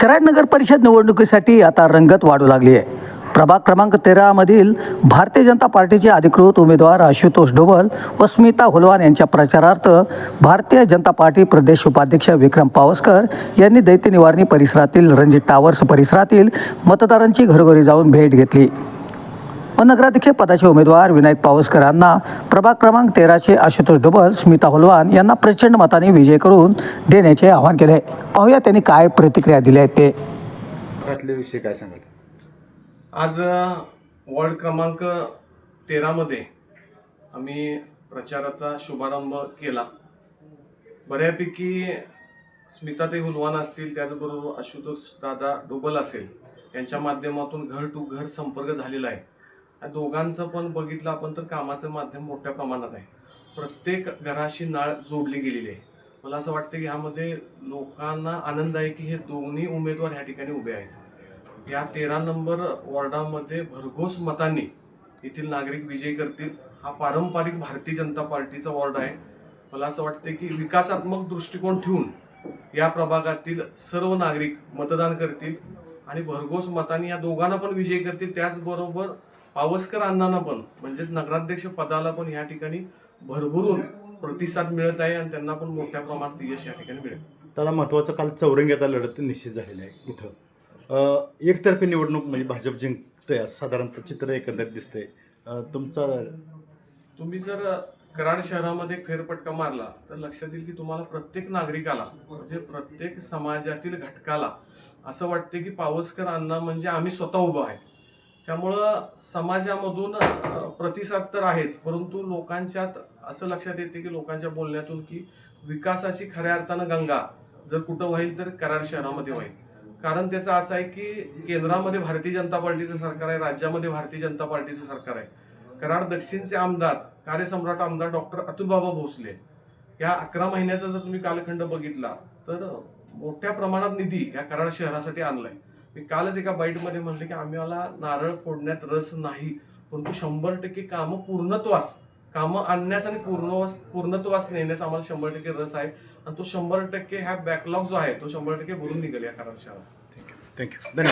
कराड नगर परिषद निवडणुकीसाठी आता रंगत वाढू लागली आहे. प्रभाग क्रमांक तेरामधील भारतीय जनता पार्टीचे अधिकृत उमेदवार आशुतोष डोबल व स्मिता हुलवान यांच्या प्रचारार्थ भारतीय जनता पार्टी प्रदेश उपाध्यक्ष विक्रम पावसकर यांनी दैत्य निवारणी परिसरातील रणजित टावर्स परिसरातील मतदारांची घरोघरी जाऊन भेट घेतली. व नगराध्यक्ष पदाचे उमेदवार विनायक पावसकरांना प्रभाग क्रमांक तेराचे आशुतोष डोबल स्मिता हुलवान यांना प्रचंड मताने विजय करून देण्याचे आवाहन केले. पाहूया त्यांनी काय प्रतिक्रिया दिल्या आहेत ते. विषयी काय सांगाल आज वॉर्ड क्रमांक तेरामध्ये आम्ही प्रचाराचा शुभारंभ केला. बऱ्यापैकी स्मिताताई हुलवान असतील त्याचबरोबर आशुतोष दादा डोबल असेल यांच्या माध्यमातून घर टू घर संपर्क झालेला आहे. या दोघांचं पण बघितलं आपण तर कामाचं माध्यम मोठ्या प्रमाणात आहे. प्रत्येक घराशी नाळ जोडली गेलेली आहे. मला असं वाटतं की ह्यामध्ये लोकांना आनंद आहे की हे दोन्ही उमेदवार ह्या ठिकाणी उभे आहेत. या तेरा नंबर वॉर्डामध्ये भरघोस मतांनी येथील नागरिक विजय करतील. हा पारंपरिक भारतीय जनता पार्टीचा वॉर्ड आहे. मला असं वाटतं की विकासात्मक दृष्टिकोन ठेवून या प्रभागातील सर्व नागरिक मतदान करतील आणि भरघोस मतांनी या दोघांना पण विजयी करतील. त्याचबरोबर पावसकर अण्णांना पण म्हणजेच नगराध्यक्ष पदाला पण या ठिकाणी भरभरून प्रतिसाद मिळत आहे आणि त्यांना पण मोठ्या प्रमाणात यश या ठिकाणी मिळेल. त्याला महत्त्वाचं काल चौरंग्याचा लढत निश्चित झालेला आहे इथं. एकतर्फी निवडणूक म्हणजे भाजप जिंकतंय साधारणतः चित्र एकंदरीत दिसतंय. तुमचा तुम्ही जर कराड शहरामध्ये फेरफटका मारला तर लक्षात येईल की तुम्हाला प्रत्येक नागरिकाला म्हणजे प्रत्येक समाजातील घटकाला असं वाटते की पावसकर अण्णा म्हणजे आम्ही स्वतः उभं आहे. त्यामुळं समाजामधून प्रतिसाद तर आहेच परंतु लोकांच्यात असं लक्षात येते की लोकांच्या बोलण्यातून की विकासाची खऱ्या अर्थानं गंगा जर कुठं होईल तर कराड शहरामध्ये होईल कारण त्याचं असं आहे की केंद्रामध्ये भारतीय जनता पार्टीचं सरकार आहे राज्यामध्ये भारतीय जनता पार्टीचं सरकार आहे. कराड दक्षिणचे आमदार कार्यसम्राट आमदार डॉक्टर अतुलबाबा भोसले या अकरा महिन्याचा जर तुम्ही कालखंड बघितला तर मोठ्या प्रमाणात निधी या कराड शहरासाठी आणलाय. मी कालच एका बाईटमध्ये म्हणले की आम्हाला नारळ फोडण्यात रस नाही परंतु शंभर टक्के कामं पूर्णत्वास कामं आणण्यास आणि पूर्णवास पूर्णत्वास नेण्यास आम्हाला शंभर टक्के रस आहे. आणि तो शंभर टक्के ह्या बॅकलॉग जो आहे तो शंभर टक्के भरून निघेल या कराड शहरात थँक्यू थँक्यू धन्यवाद.